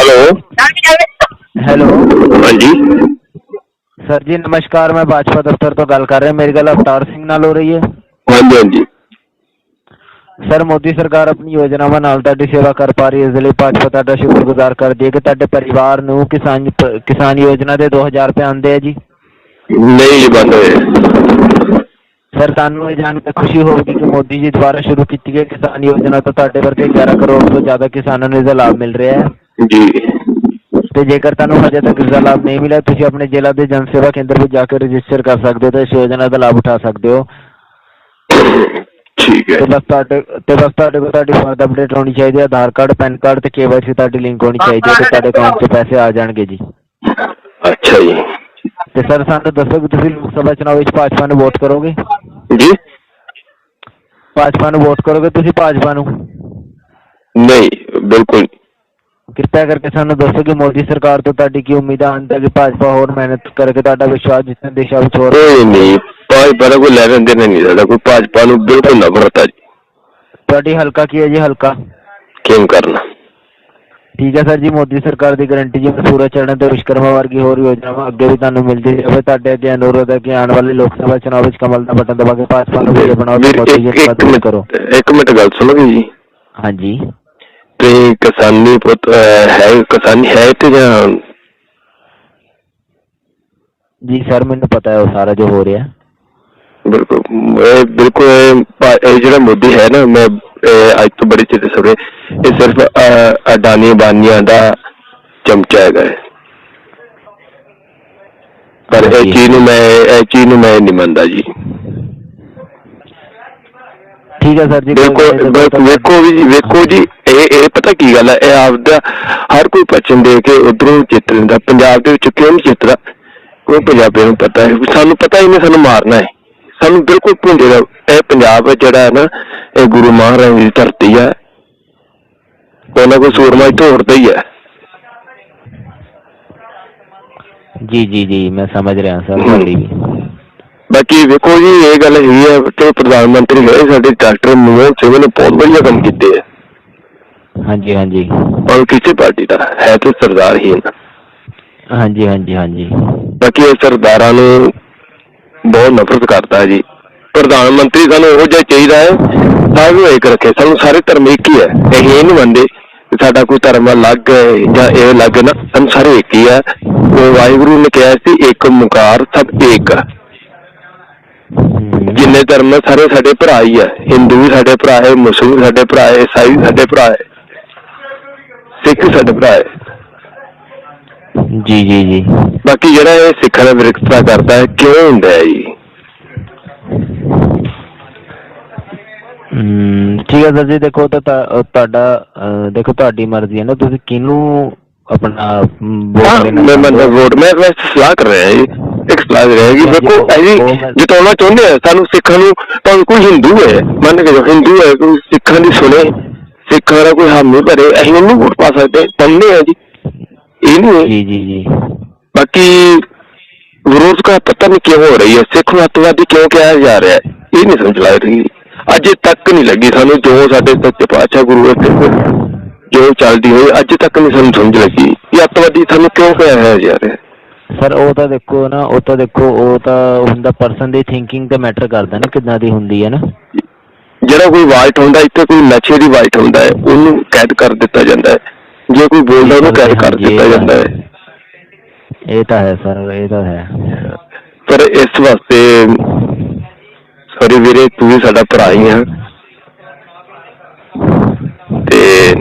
Hello. Hello. ਹਾਂਜੀ। Sir ਜੀ ਨਮਸਕਾਰ ਮੈਂ ਭਾਜਪਾ ਦਫ਼ਤਰ ਤੋਂ ਗੱਲ ਕਰ ਰਿਹਾ। ਮੇਰੀ ਗੱਲ ਅਵਤਾਰ ਸਿੰਘ ਨਾਲ ਹੋ ਰਹੀ ਹੈ। ਹਾਂਜੀ ਹਾਂਜੀ। ਸਰ ਮੋਦੀ ਸਰਕਾਰ ਆਪਣੀ ਯੋਜਨਾਵਾਂ ਨਾਲ ਤੁਹਾਡੀ ਸੇਵਾ ਕਰ ਪਾ ਰਹੀ ਹੈ। ਇਸ ਲਈ ਭਾਜਪਾ ਤੁਹਾਡਾ ਸ਼ੁਕਰਗੁਜ਼ਾਰ ਕਰਦੀ ਹੈ ਕਿ ਤੁਹਾਡੇ ਪਰਿਵਾਰ ਨੂੰ ਕਿਸਾਨ ਕਿਸਾਨ ਯੋਜਨਾ ਦੇ 2000 ਰੁਪਏ ਆਉਂਦੇ ਆ ਜੀ। ਨਹੀਂ ਜੀ ਬੰਦ ਹੋਏ। ਸਰ ਤੁਹਾਨੂੰ ਇਹ ਜਾਣ ਕੇ ਖੁਸ਼ੀ ਹੋਵੇਗੀ ਕਿ ਮੋਦੀ ਜੀ ਦੁਆਰਾ ਸ਼ੁਰੂ ਕੀਤੀ ਗਈ ਕਿਸਾਨ ਯੋਜਨਾ ਤੋਂ ਤੁਹਾਡੇ ਵਰਗੇ 11 ਕਰੋੜ ਤੋਂ ਜ਼ਿਆਦਾ ਕਿਸਾਨਾਂ ਨੂੰ ਇਹਦਾ ਲਾਭ ਮਿਲ ਰਿਹਾ ਹੈ। ਜੀ। ਤੇ ਜੇਕਰ ਤੁਹਾਨੂੰ ਹਜੇ ਤੱਕ ਇਸ ਦਾ ਲਾਭ ਨਹੀਂ ਮਿਲਿਆ ਤੁਸੀਂ ਆਪਣੇ ਜ਼ਿਲ੍ਹਾ ਦੇ ਜਨ ਸੇਵਾ ਕੇਂਦਰ ਵਿੱਚ ਜਾ ਕੇ ਰਜਿਸਟਰ ਕਰ ਸਕਦੇ ਹੋ ਤੇ ਇਸ ਯੋਜਨਾ ਦਾ ਲਾਭ ਉਠਾ ਸਕਦੇ ਹੋ। ਠੀਕ ਹੈ। ਤੇ ਬਸ ਤੁਹਾਡੇ ਤੇ ਬਸ ਤੁਹਾਡੇ ਕੋਲ ਤੁਹਾਡੀ ਫਰਦ ਅਪਡੇਟ ਹੋਣੀ ਚਾਹੀਦੀ ਹੈ ਆਧਾਰ ਕਾਰਡ ਪੈਨ ਕਾਰਡ ਤੇ ਕੇਵਾਈਸੀ ਤੁਹਾਡੀ ਲਿੰਕ ਹੋਣੀ ਚਾਹੀਦੀ ਹੈ ਤੇ ਤੁਹਾਡੇ ਅਕਾਊਂਟ 'ਚ ਪੈਸੇ ਆ ਜਾਣਗੇ ਜੀ। ਅੱਛਾ ਜੀ। ਤੇ ਸਰ ਸਾਨੂੰ ਦੱਸੋ ਕਿ ਤੁਸੀਂ ਲੋਕ ਸਭਾ ਚੁਣਾਵ ਵਿੱਚ ਭਾਜਪਾ ਨੂੰ ਵੋਟ ਕਰੋਗੇ? ਜੀ। ਭਾਜਪਾ ਨੂੰ ਵੋਟ ਕਰੋਗੇ ਤੁਸੀਂ ਭਾਜਪਾ ਨੂੰ? ਨਹੀਂ ਬਿਲਕੁਲ ਕਿਰਪਾ ਕਰਕੇ ਸਾਨੂੰ ਦੱਸੋ ਕਿ ਮੋਦੀ ਸਰਕਾਰ ਤੋਂ ਤੁਹਾਡੀ ਕੀ ਉਮੀਦਾਂ ਹਨ ਤਾਂ ਕਿ ਭਾਜਪਾ ਹੋਰ ਮਿਹਨਤ ਕਰਕੇ ਤੁਹਾਡਾ ਵਿਸ਼ਵਾਸ ਜਿੱਤਣ ਦਿਸ਼ਾ ਵਿੱਚ ਹੋਰ ਕੋਈ ਨਹੀਂ ਭਾਜਪਾ ਦਾ ਕੋਈ ਲੈਣ ਦੇਣ ਨਹੀਂ ਸਾਡਾ ਕੋਈ ਭਾਜਪਾ ਨੂੰ ਬਿਲਕੁਲ ਨਫ਼ਰਤ ਹੈ ਜੀ। ਤੁਹਾਡੀ ਹਲਕਾ ਕੀ ਹੈ ਜੀ ਹਲਕਾ? ਕਿਉਂ ਕਰਨਾ। ਠੀਕ ਹੈ ਸਰ ਜੀ ਮੋਦੀ ਸਰਕਾਰ ਦੀ ਗਾਰੰਟੀ ਜਿਵੇਂ ਸੂਰਜ ਚੜ੍ਹਨ ਤੇ ਵਿਸ਼ਕਰਮਾ ਵਰਗੀ ਹੋਰ ਯੋਜਨਾਵਾਂ ਅੱਗੇ ਵੀ ਤੁਹਾਨੂੰ ਮਿਲਦੀ ਜਾਵੇ ਤੁਹਾਡੇ ਅੱਗੇ ਅਨੁਰੋਧ ਹੈ ਕਿ ਆਉਣ ਵਾਲੇ ਲੋਕ ਸਭਾ ਚੁਣਾਵ ਵਿੱਚ ਕਮਲ ਦਾ ਬਟਨ ਦਬਾ ਕੇ ਭਾਜਪਾ ਨੂੰ ਵਿਜੇ ਬਣਾਓ ਤੇ ਵੀਰ, ਮੋਦੀ ਜੀ ਇੱਕ ਮਿੰਟ ਗੱਲ ਸੁਣੋਗੇ ਜੀ। ਹਾਂਜੀ। ਤੇ ਕਿਸਾਨੀ ਪੁੱਤ ਅਹ, ਹੈ ਕਿਸਾਨੀ ਹੈ ਤੇ ਜਾਂ ਜੀ ਸਰ ਮੈਨੂੰ ਪਤਾ ਹੈ ਉਹ ਸਾਰਾ ਜੋ ਹੋ ਰਿਹਾ ਬਿਲਕੁਲ ਇਹ ਬਿਲਕੁਲ ਇਹ ਭਾ- ਇਹ ਜਿਹੜਾ ਮੋਦੀ ਹੈ ਨਾ ਮੈਂ ਇਹ ਅੱਜ ਤੋਂ ਬੜੇ ਚਿਰ ਸਵੇ ਇਹ ਸਿਰਫ ਅਹ, ਅਡਾਨੀ ਬਾਨੀਆਂ ਦਾ ਚਮਚਾ ਹੈਗਾ ਹੈ। ਪਰ ਇਹ ਹਾਂਜੀ। ਚੀਜ਼ ਨੂੰ ਮੈਂ ਇਹ ਚੀਜ਼ ਨੂੰ ਮੈਂ ਨਹੀਂ ਮੰਨਦਾ ਜੀ ਠੀਕ ਹੈ ਸਰ ਜੀ ਬਿਲਕੁਲ ਵੇਖੋ ਵੀ ਜੀ ਵੇਖੋ ਜੀ ਇਹ ਇਹ ਪਤਾ ਕੀ ਗੱਲ ਹੈ ਇਹ ਆਪਦਾ ਹਰ ਕੋਈ ਪਛਨ ਦੇ ਕੇ ਉਧਰੋਂ ਚਿੱਤ ਲੈਂਦਾ ਪੰਜਾਬ ਦੇ ਵਿੱਚ ਕਿਉਂ ਚਿੱਤਦਾ ਕੋਈ ਪੰਜਾਬੀਆਂ ਨੂੰ ਪਤਾ ਹੈ ਸਾਨੂੰ ਪਤਾ ਹੀ ਨਹੀਂ ਸਾਨੂੰ ਮਾਰਨਾ ਹੈ। ਸਾਨੂੰ ਬਿਲਕੁਲ ਭੁੰਡੇ ਦਾ ਇਹ ਪੰਜਾਬ ਹੈ ਜਿਹੜਾ ਹੈ ਨਾ ਇਹ ਗੁਰੂ ਮਹਾਰਾਜ ਦੀ ਧਰਤੀ ਹੈ। ਉਹਨਾਂ ਕੋ ਸੂਰਮਾ ਹੀ ਢੋੜਦਾ ਹੀ ਹੈ। ਜੀ ਜੀ ਜੀ ਮੈਂ ਸਮਝ ਰਿਹਾ ਸਰ ਤੁਹਾਡੀ ਵੀ। ਬਾਕੀ ਵੇਖੋ ਜੀ ਇਹ ਗੱਲ ਹੈਗੀ ਹੈ ਕਿ ਪ੍ਰਧਾਨ ਮੰਤਰੀ ਹੋਏ ਸਾਡੇ ਡਾਕਟਰ ਮਨਮੋਹਨ ਸਿੰਘ ਨੇ ਬਹੁਤ ਵਧੀਆ ਕੰਮ ਕੀਤੇ ਹੈ ਹਾਂਜੀ ਹਾਂਜੀ। ਔਰ ਕਿਸੇ ਪਾਰਟੀ ਦਾ ਹੈ ਤੇ ਸਰਦਾਰ ਹੀ ਹੈ ਨਾ ਹਾਂਜੀ ਹਾਂਜੀ ਹਾਂਜੀ। ਬਾਕੀ ਇਹ ਸਰਦਾਰਾਂ ਨੂੰ ਬਹੁਤ ਨਫ਼ਰਤ ਕਰਦਾ ਜੀ। ਪ੍ਰਧਾਨ ਮੰਤਰੀ ਸਾਨੂੰ ਉਹ ਜਿਹਾ ਚਾਹੀਦਾ ਹੈ ਸਭ ਨੂੰ ਇੱਕ ਰੱਖੇ। ਸਾਨੂੰ ਸਾਰੇ ਧਰਮ ਇੱਕ ਹੀ ਹੈ। ਇਹ ਇਹ ਨਹੀਂ ਮੰਨਦੇ ਕਿ ਸਾਡਾ ਕੋਈ ਧਰਮ ਅਲੱਗ ਹੈ ਜਾਂ ਇਹ ਅਲੱਗ ਨਾ। ਸਾਨੂੰ ਸਾਰੇ ਇੱਕ ਹੀ ਹੈ। ਉਹ ਵਾਹਿਗੁਰੂ ਨੇ ਕਿਹਾ ਸੀ ਇੱਕ ਮੁਕਾਰ ਸਭ ਇੱਕ ਜਿੰਨੇ ਧਰਮ ਹੈ ਸਾਰੇ ਸਾਡੇ ਭਰਾ ਹੀ ਹੈ ਹਿੰਦੂ ਵੀ ਸਾਡੇ ਭਰਾ ਹੈ ਮੁਸਲਮਾਨ ਵੀ ਸਾਡੇ ਭਰਾ ਹੈ ਈਸਾਈ ਵੀ ਸਾਡੇ ਭਰਾ ਹੈ। ਸਿੱਖ ਵੀ ਸਾਡੇ ਭਰਾ ਹੈ। ਜੀ ਜੀ ਜੀ। ਬਾਕੀ ਜਿਹੜਾ ਇਹ ਸਿੱਖਾਂ ਦਾ ਵਿਰਕਤਾ ਕਰਦਾ ਹੈ ਕਿਉਂ ਹੁੰਦਾ ਹੈ ਜੀ? ਹਮ, ਠੀਕ ਹੈ ਸਰ ਜੀ ਦੇਖੋ ਤਾਂ ਅਹ ਤੁਹਾਡਾ ਅਹ, ਦੇਖੋ ਤੁਹਾਡੀ ਮਰਜ਼ੀ ਹੈ ਨਾ ਤੁਸੀਂ ਕਿਹਨੂੰ ਆਪਣਾ ਅਮ, ਵੋਟ ਦੇਣਾ ਮੈਂ ਮੈਂ ਚਾਹੁੰਦੇ ਹੋ? ਵੋਟ ਮੈਂ ਮੈਂ ਸਲਾਹ ਕਰ ਰਿਹਾ ਜੀ। ਇੱਕ ਸਲਾਹ ਦੇ ਰਿਹਾ ਕਿ ਹਾਂਜੀ, ਦੇਖੋ ਅਸੀਂ ਜਿਤਾਉਣਾ ਚਾਹੁੰਦੇ ਆ ਸਾਨੂੰ ਸਿੱਖਾਂ ਨੂੰ ਭਾਵੇਂ ਕੋਈ ਹਿੰਦੂ ਹੈ ਮੰਨ ਕੇ ਜੋ ਹਿੰਦੂ ਹੈ ਕੋਈ ਸਿੱਖਾਂ ਦੀ ਸੁਣੇ ਸਿੱਖਾਂ ਦਾ ਕੋਈ ਹਾਮੀ ਭਰੇ ਅਸੀਂ ਉਹਨੂੰ ਵੋਟ ਪਾ ਸਕਦੇ ਪੰਨੇ ਆ ਜੀ। ਇਹ ਨਹੀਂ ਜੀ ਜੀ ਜੀ। ਬਾਕੀ ਵਿਰੋਧ ਦਾ ਪਤਾ ਨਹੀਂ ਕਿਉਂ ਹੋ ਰਹੀ ਹੈ ਸਿੱਖ ਨੂੰ ਅੱਤਵਾਦੀ ਕਿਉਂ ਕਿਹਾ ਜਾ ਰਿਹਾ ਹੈ ਇਹ ਨਹੀਂ ਸਮਝ ਲੱਗ ਰਹੀ। ਅਜੇ ਤੱਕ ਨਹੀਂ ਲੱਗੀ ਸਾਨੂੰ ਜੋ ਸਾਡੇ ਸੱਚੇ ਪਾਤਸ਼ਾਹ ਗੁਰੂ ਸਾਹਿਬ ਜੋ ਚੱਲਦੀ ਹੋਈ ਅੱਜ ਤੱਕ ਨਹੀਂ ਸਾਨੂੰ ਸਮਝ ਲੱਗੀ ਇਹ ਅੱਤਵਾਦੀ ਸਾਨੂੰ ਕਿਉਂ ਕਿਹਾ ਜਾ ਰਿਹਾ ਹੈ। ਸਰ ਉਹ ਤਾਂ ਦੇਖੋ ਨਾ ਉਹ ਤਾਂ ਦੇਖੋ ਉਹ ਤਾਂ ਹੁੰਦਾ ਪਰਸਨ ਦੀ ਥਿੰਕਿੰਗ ਤੇ ਮੈਟਰ ਕਰਦਾ ਨਾ ਕਿੱਦਾਂ ਦੀ ਹੁੰਦੀ ਹੈ ਨਾ। ਜਿਹੜਾ ਕੋਈ ਵਾਈਟ ਹੁੰਦਾ ਇੱਥੇ ਕੋਈ ਨਸ਼ੇ ਦੀ ਵਾਈਟ ਹੁੰਦਾ ਹੈ ਉਹਨੂੰ ਕੈਦ ਕਰ ਦਿੱਤਾ ਜਾਂਦਾ ਹੈ। ਜੇ ਕੋਈ ਬੋਲਦਾ ਉਹਨੂੰ ਕੈਦ ਕਰ ਦਿੱਤਾ ਜਾਂਦਾ ਹੈ। ਹੈ। ਇਹ ਤਾਂ ਹੈ ਸਰ ਇਹ ਤਾਂ ਹੈ। ਪਰ ਇਸ ਵਾਸਤੇ ਸੌਰੀ ਵੀਰੇ ਤੂੰ ਵੀ ਸਾਡਾ ਭਰਾ ਹੀ ਆ। ਤੇ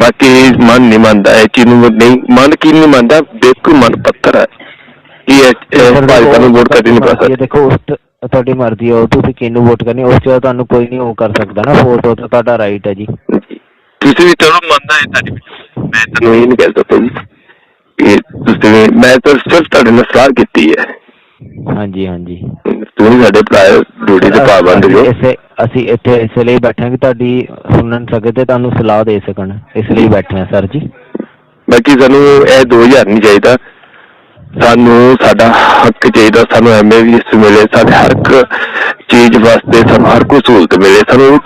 ਬਾਕੀ ਮਨ ਨਹੀਂ ਮੰਨਦਾ ਇਹ ਚੀਜ਼ ਨੂੰ ਨਹੀਂ ਮਨ ਕੀ ਨਹੀਂ ਮੰਨਦਾ ਬਿਲਕੁਲ ਮਨ ਪੱਥਰ ਹੈ। ਇਹ ਇਹ ਭਾਜਪਾ ਨੂੰ ਵੋਟ ਕਦੇ ਨਹੀਂ ਪਾ ਸਕਦਾ। ਦੇਖੋ ਉਸ ਤੇ- ਤੁਹਾਡੀ ਮਰਜ਼ੀ ਹੈ ਉਹ ਤੁਸੀਂ ਕਿਹਨੂੰ ਵੋਟ ਕਰਨੀ ਉਸ 'ਚ ਤੁਹਾਨੂੰ ਕੋਈ ਨਹੀਂ ਉਹ ਕਰ ਸਕਦਾ ਨਾ ਵੋਟ ਉਹ ਤਾਂ ਤੁਹਾਡਾ ਰਾਈਟ ਹੈ ਜੀ। ਤੁਸੀਂ ਵੀ ਚਲੋ ਮੰਨਦਾ ਹੈ ਤੁਹਾਡੀ ਮੈਂ ਤੁਹਾਨੂੰ ਇਹ ਨਹੀਂ। ਕਹਿ ਸਕਦਾ ਜੀ। ਕਿ ਤੁਸੀਂ ਮੈਂ ਤਾਂ ਸਿਰਫ ਤੁਹਾਡੇ ਨਾਲ ਸਲਾਹ ਕੀਤੀ ਹੈ। ਹਾਂਜੀ ਹਾਂਜੀ। ਤੁਸੀਂ ਸਾਡੇ ਭਰਾ ਡਿਊਟੀ ਤੇ ਪਾਬੰਦ ਜੋ ਇਸੇ ਅਸੀਂ ਇੱਥੇ ਇਸ ਲਈ ਬੈਠੇ ਹਾਂ ਕਿ ਤੁਹਾਡੀ ਸੁਣਨ ਸਕੇ ਤੇ ਤੁਹਾਨੂੰ ਸਲਾਹ ਦੇ ਸਕਣ। ਇਸ ਲਈ ਬੈਠੇ ਹਾਂ ਸਰ ਜੀ। ਬਾਕੀ ਸਾਨੂੰ ਇਹ 2000 ਨਹੀਂ ਚਾਹੀਦਾ। ਸਾਨੂੰ ਸਾਡਾ ਹੱਕ ਚਾਹੀਦਾ ਸਾਨੂੰ ਐਮਏ ਵੀ ਮਿਲੇ ਸਾਡੇ ਹਰ ਇੱਕ ਚੀਜ਼ ਵਾਸਤੇ ਸਾਨੂੰ ਹਰ ਕੋਈ ਸਹੂਲਤ ਮਿਲੇ। ਸਾਨੂੰ